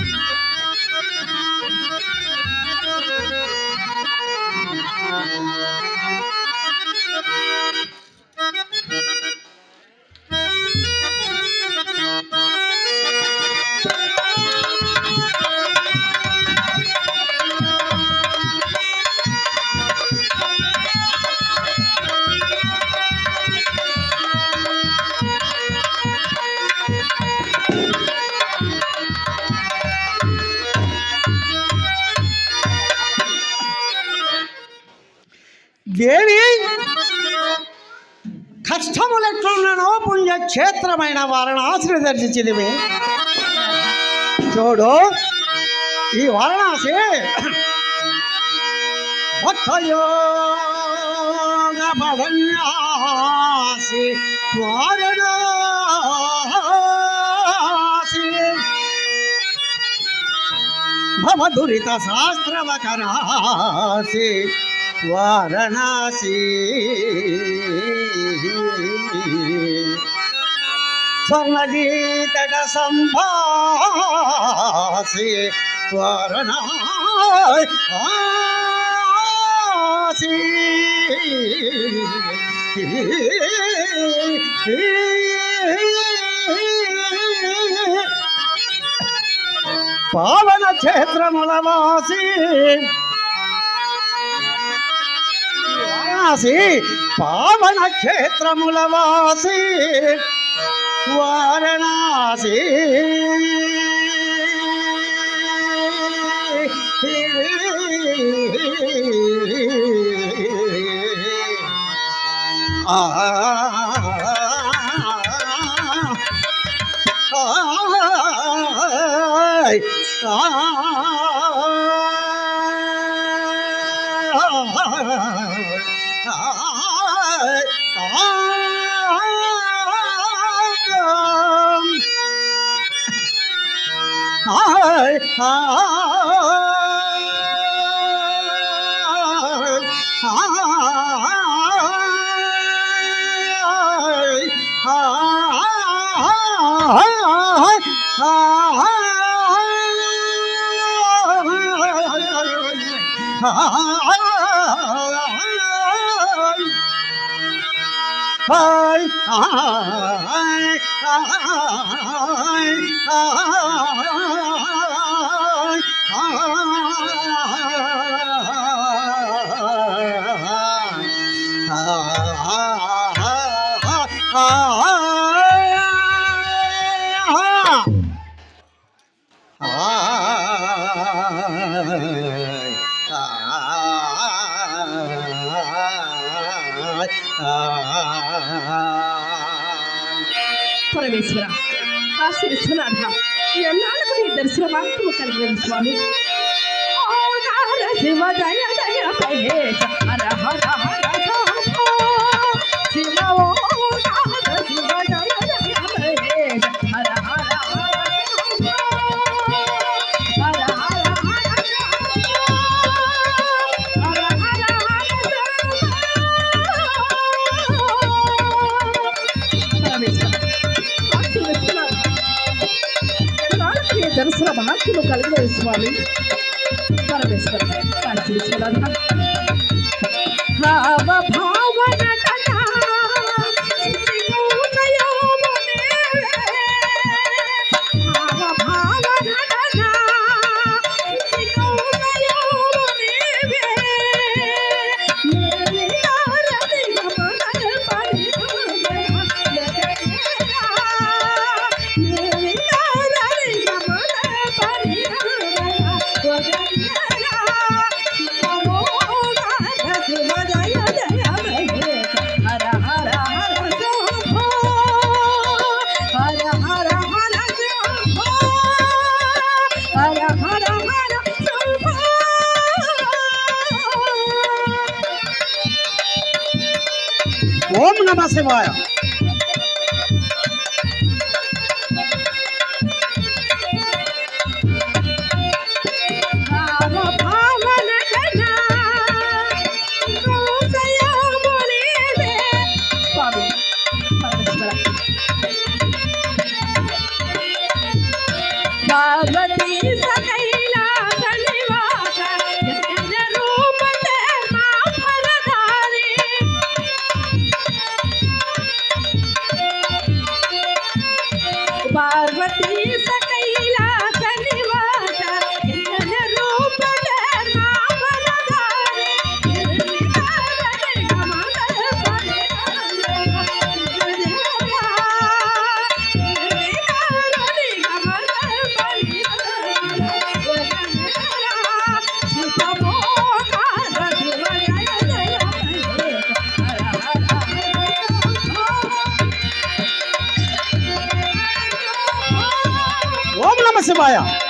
Bye. పుణ్యక్షేత్రమైన వారణాసిని దర్శించిదివి చూడు ఈ వారణాసి భక్తయోగ వారణాసి. భవదురిత శాస్త్రవకరాసి వారణాసి. స్వర్ణగీతట సంభాసి వారణాసి పావన క్షేత్రముల వాసి. వారణాసి పావన క్షేత్రముల వాసి. వారణాసి. ఆ. đời hả ơi ơi ơi ơi Para mí, espera. Así es, sonar. మాత్రము స్వామి పరమేశ్వర కాశీ విశ్వనాథ ఓం నమ శివాయ నమ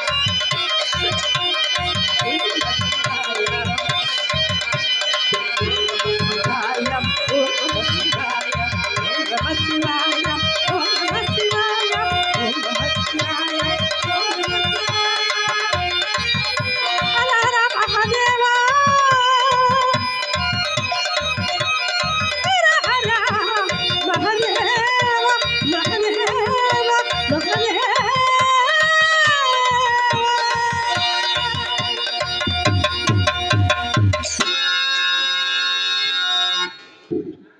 హరిశ్చంద్ర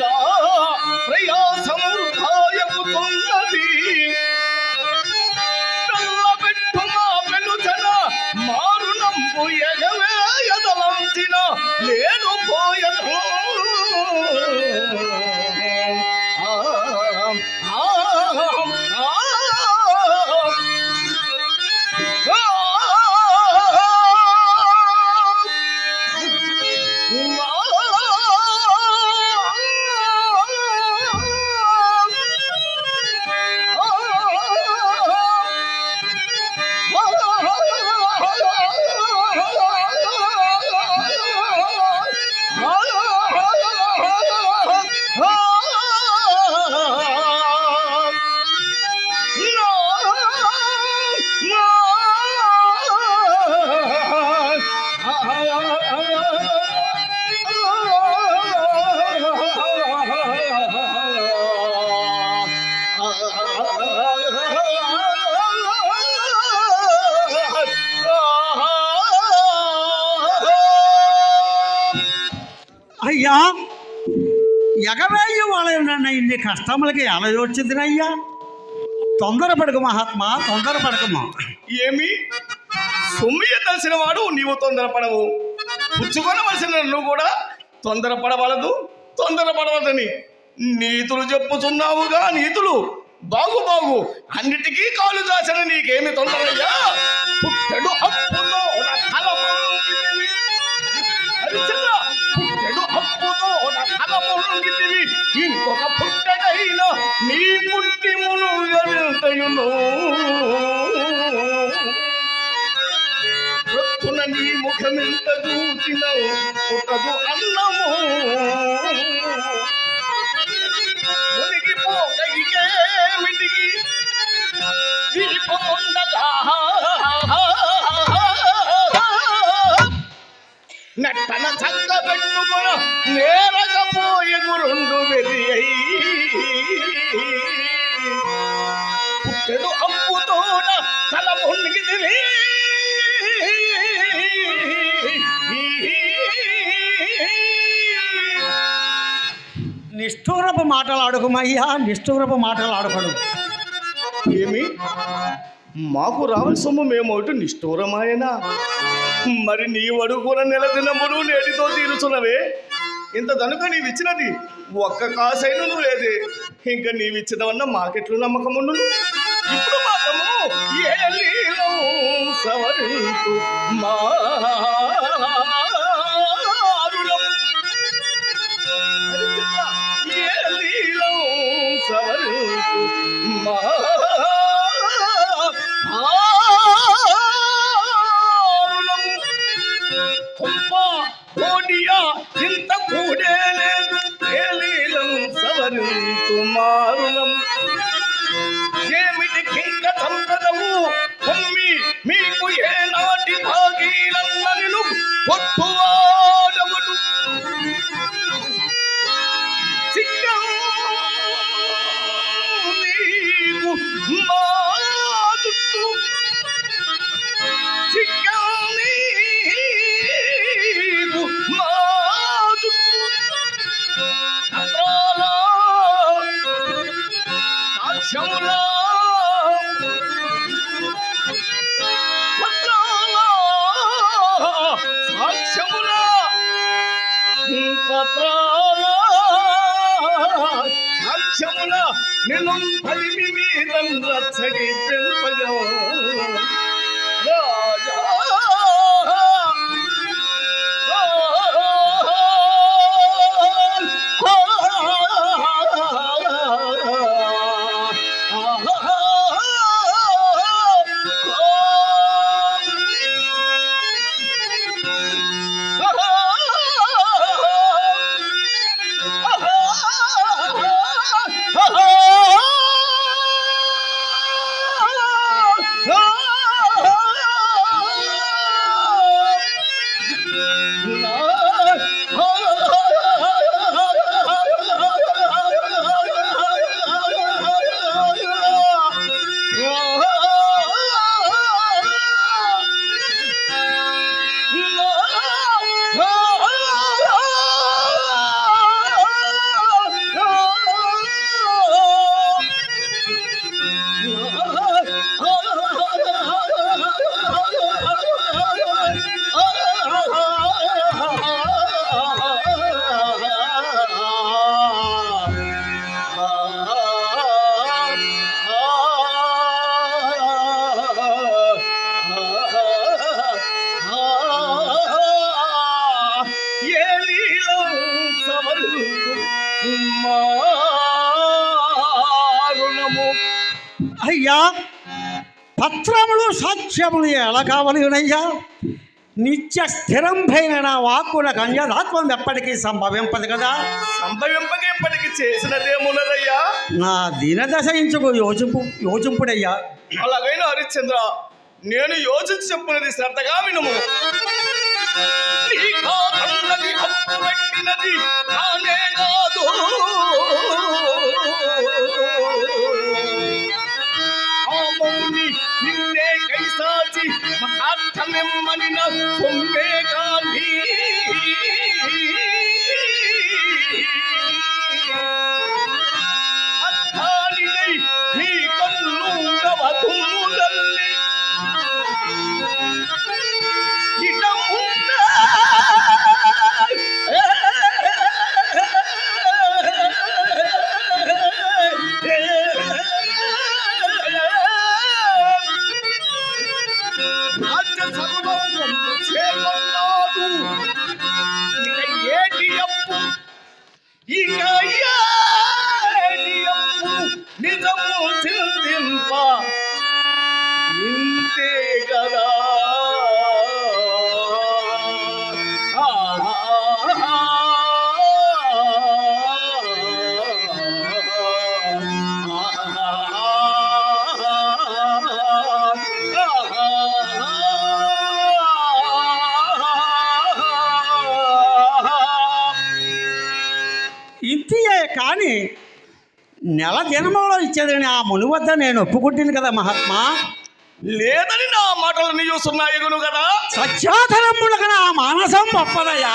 నా ప్రయాసము భాయముతున్నది నల్లబెట్టు మా వెలుచన మారునంబు ఎగవేయదలంచిన నేను పోయను. ఇన్ని కష్టములకి ఎలా వచ్చిందినయ్యా తొందరపడకు మహాత్మా తొందరపడకమా ఏమి? సొమ్మియ తెలిసిన వాడు నీవు తొందరపడవు. పుచ్చుకొనవలసిన నువ్వు కూడా తొందరపడవలదు తొందరపడవదని నీతులు చెప్పుచున్నావుగా నీతులు. బాగు బాగు. అన్నిటికీ కాలు దాచిన నీకేమి తొందరయ్యా? పుట్టడు అప్పుతోడ కలముంగితివి. పుట్టెడు అప్పుతోడ కలముంగితివి. ఇంకొక పుట్టెడైన నీ పుట్టి మునుగలుగుతయును ప్రొత్తున నీ పుట్టదు అన్నము మునిగిపోకైకేమిటికి పెట్టుకున నేరకపోయే గురుండు వెలి పుట్టెడు అప్పుతోన తల మునిగిదివి నిష్ఠూరపు మాటలు ఆడుకోమయ్యా నిష్ఠూరపు మాటలు ఆడకడు ఏమి? మాకు రావలసిన సొమ్ము మేమోటి నిష్ఠూరమాయనా? మరి నీ అడుగున నెల దినములు నేటితో తీరుచున్నవే? ఇంత దనుక నీవిచ్చినది? ఒక్క కాసైనను లేదే. ఇంకా నీవిచ్చినవన్న మాకెట్లు నమ్మకముండు ఇప్పుడు మాత్రము ఏ లీలం సవరింతు మారులం. ఏ లీలం acabou! Saya 的 పత్రములు సాక్ష్యములు ఎలా కావలినయ్యా నిత్య స్థిరంభైన నా వాక్కున కంజదాత్మం ఎప్పటికీ సంభవింపదు కదా? సంభవింపక ఇప్పటికి చేసినదేమున్నదయ్యా నా దీనదశ ఇంచుకు యోచింపు యోచింపుడయ్యా. అలాగైనా హరిశ్చంద్ర నేను యోచించి చెప్పున్నది శ్రద్ధగా వినుము. కాదు. ఆ మౌని నిన్నే కైసాచి మహార్థమెమ్మని నా సొమ్మే గాంధీ కానీ నెల దినములో ఇచ్చేదని ఆ ముని వద్ద నేను ఒప్పుకుంటుంది కదా మహాత్మా. లేదని నా మాటలు నీ చూస్తున్నాయగును కదా? సత్యాధరములకు నా మానసం ఒప్పదయ్యా.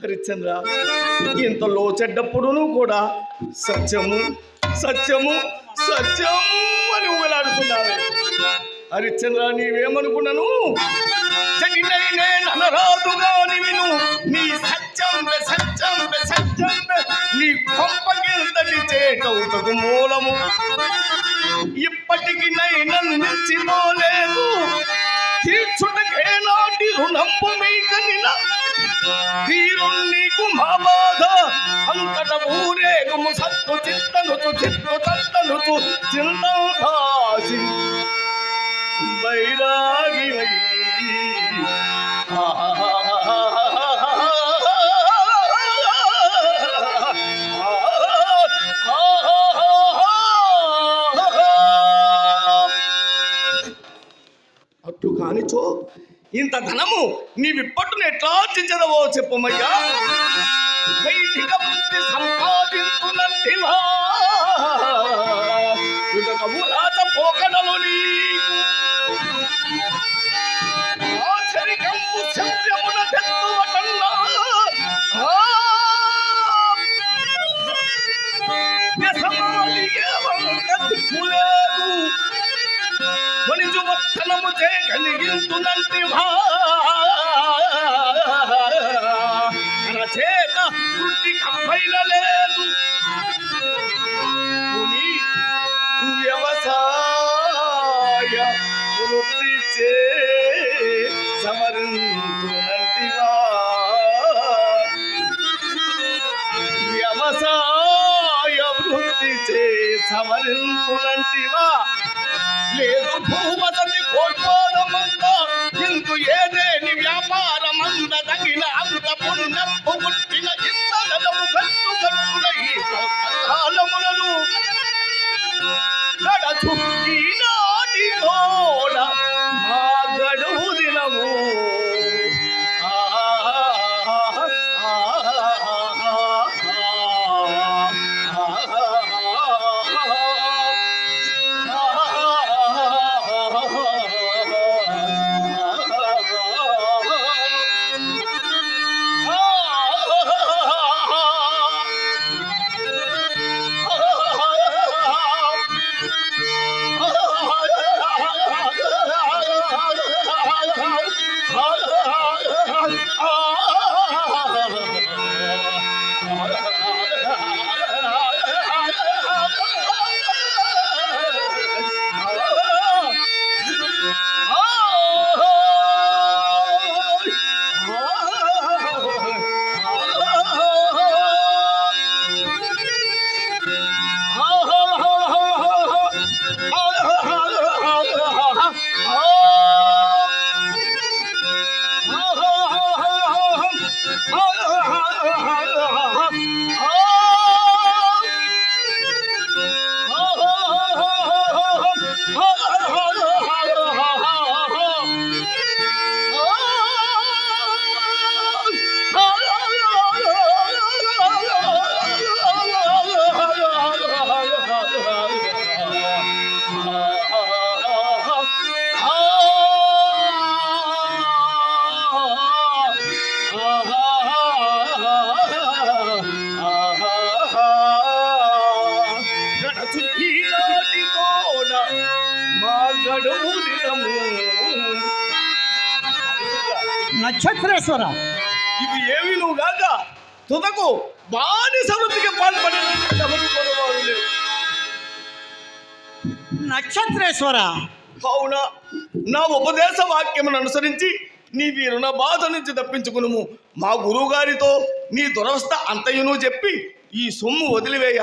హరిశ్చంద్ర ఇంత లోచెడ్డప్పుడును కూడా సత్యము సత్యము సత్యము అని ఊగలాడుతున్నావే హరిశ్చంద్ర నీవేమనుకున్నాను? జగినైనే ననరాదుగాని విను నీ సత్యం సత్యం సత్యం నీ కొంపకింతటి చేటవుటకు మూలము. ఇప్పటికి నన్ను నిలిచిపోలేదు తీర్చుటకే రుణంపు మీకనిన. తీరు నీకు మా బాధ అంతట ఊరేగుము సత్తు చిత్తనుచు చిత్తు తత్తనుచు చింతాసి బైరాగి వై ఇంత ధనము నీవిప్పట్టును ఎట్లా ఆర్జించదవో చెప్పమయ్యా. వైదిక బుద్ధి సంపాదించునంటివా. వణిజు వర్తనము చే కలిగింతునంటి చేత వృత్తి కంపైలలేదు పుని వ్యవసాయ వృత్తి చే సమరింతునంటివా వ్యవసాయ వృత్తి చే సమరింతునంటివా లేదు భూవసతి ఇందు ఏదేని వ్యాపారమంద తగిన అంత పుణ్యపు పుట్టిన ఇంత కట్టు గట్టు కాలములను గడచు నక్షత్రేశ్వర ఇవి నువ్వు కాక తుదకు బానిస వృత్తికి పాల్పడిన నక్షత్రేశ్వర. కావున నా ఉపదేశ వాక్యమును అనుసరించి నీ వీరున బాధ నుంచి తప్పించుకును మా గురువు గారితో నీ దురవస్థ అంతయును చెప్పి ఈ సొమ్ము వదిలివేయ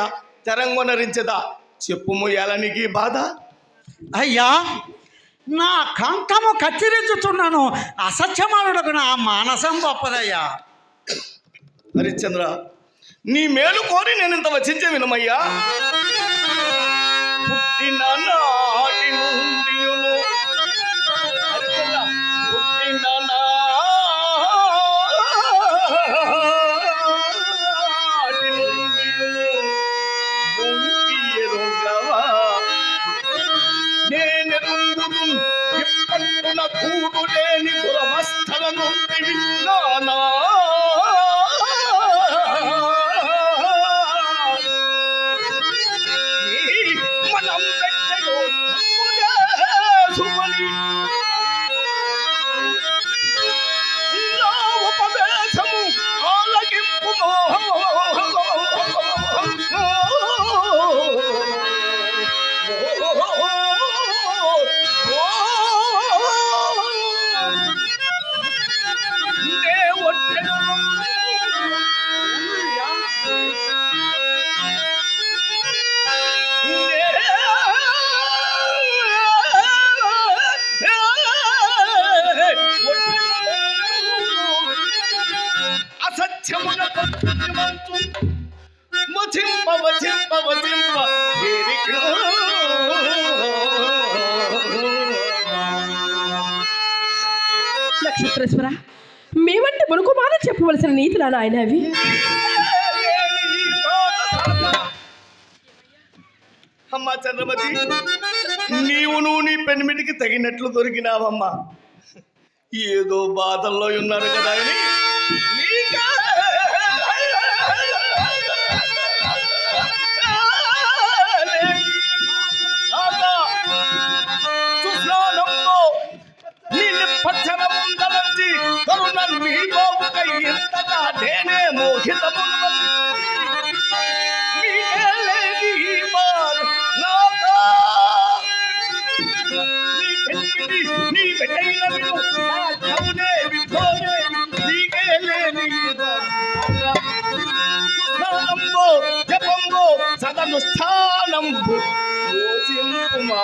తెరంగొనరించదా చెప్పుము ఎలనికి బాధ? అయ్యా నా కంఠము కత్తిరించుతున్నాను అసత్యమానుడకు నా మానసం గొప్పదయ్యా. హరిశ్చంద్ర నీ మేలు కోరి నేను ఇంత వచించే వినమయ్యా. పుట్టిన కూడు లేని పురమస్థల నుండి విన్నానా? అసత్యమునకు వచింప వచింప వచింప వీరికి నక్షత్రేశ్వర మేమంటే మనకు మునుకుమార చెప్పవలసిన నీతులా ఆయన అవి? అమ్మా చంద్రమతి నీవు నువ్వు నీ పెనిమిటికి తగినట్లు దొరికినావమ్మా. ఏదో బాధల్లో ఉన్నారు కదా అని. నిన్ను పచ్చన ముందలంచి ఇంతగా నేనే మోహితమును నీ పెళ్ళిది, నా నీకే. లేని జపంబో, సదనుష్ఠానంబు. యోచింపుమా.